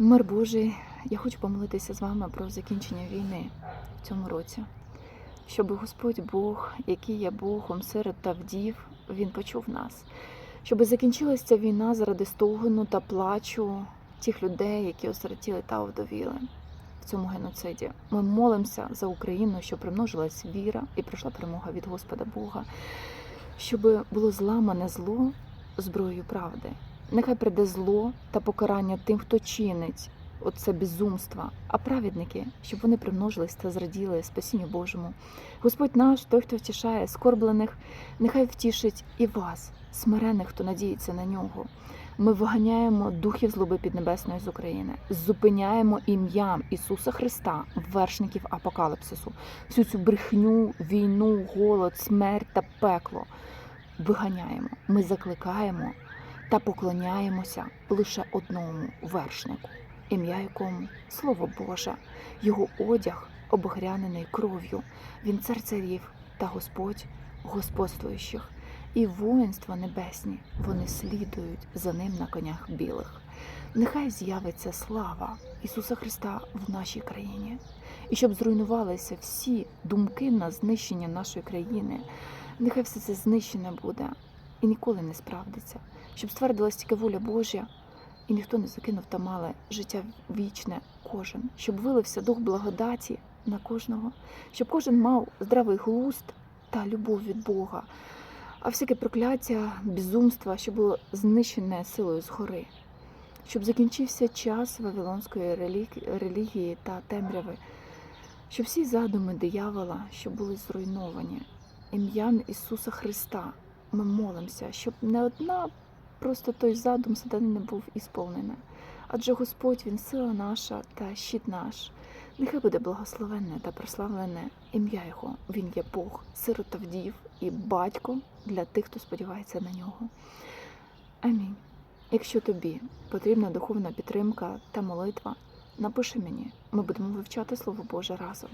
Мир Божий, я хочу помолитися з вами про закінчення війни в цьому році. Щоб Господь Бог, який є Богом серед та вдів, Він почув нас. Щоб закінчилася війна заради стогону та плачу тих людей, які осиротіли та овдовіли в цьому геноциді. Ми молимося за Україну, щоб примножилась віра і прийшла перемога від Господа Бога, щоб було зламане зло зброєю правди. Нехай прийде зло та покарання тим, хто чинить оце безумство, а праведники, щоб вони примножились та зраділи спасінню Божому. Господь наш, той, хто втішає скорблених, нехай втішить і вас, смирених, хто надіється на нього. Ми виганяємо духів злоби піднебесної з України, зупиняємо ім'ям Ісуса Христа, вершників апокаліпсису, всю цю брехню, війну, голод, смерть та пекло. Виганяємо, ми закликаємо та поклоняємося лише одному вершнику, ім'я якому Слово Боже, його одяг обгрянений кров'ю, він цар царів та Господь господствуючих, і воїнства небесні вони слідують за ним на конях білих. Нехай з'явиться слава Ісуса Христа в нашій країні, і щоб зруйнувалися всі думки на знищення нашої країни. Нехай все це знищене буде і ніколи не справдиться, щоб ствердилась тільки воля Божа, і ніхто не закинув та мале життя вічне кожен, щоб вилився дух благодаті на кожного, щоб кожен мав здравий глузд та любов від Бога, а всяке прокляття, безумство, щоб було знищене силою згори, щоб закінчився час вавилонської релі- релігії та темряви, щоб всі задуми диявола, щоб були зруйновані. Ім'ям Ісуса Христа ми молимося, щоб не одна просто той задум сатани не був ісполнений. Адже Господь Він сила наша та щит наш. Нехай буде благословенне та прославлене ім'я Його. Він є Бог, сирота вдів і батько для тих, хто сподівається на нього. Амінь. Якщо тобі потрібна духовна підтримка та молитва, напиши мені, ми будемо вивчати Слово Боже разом.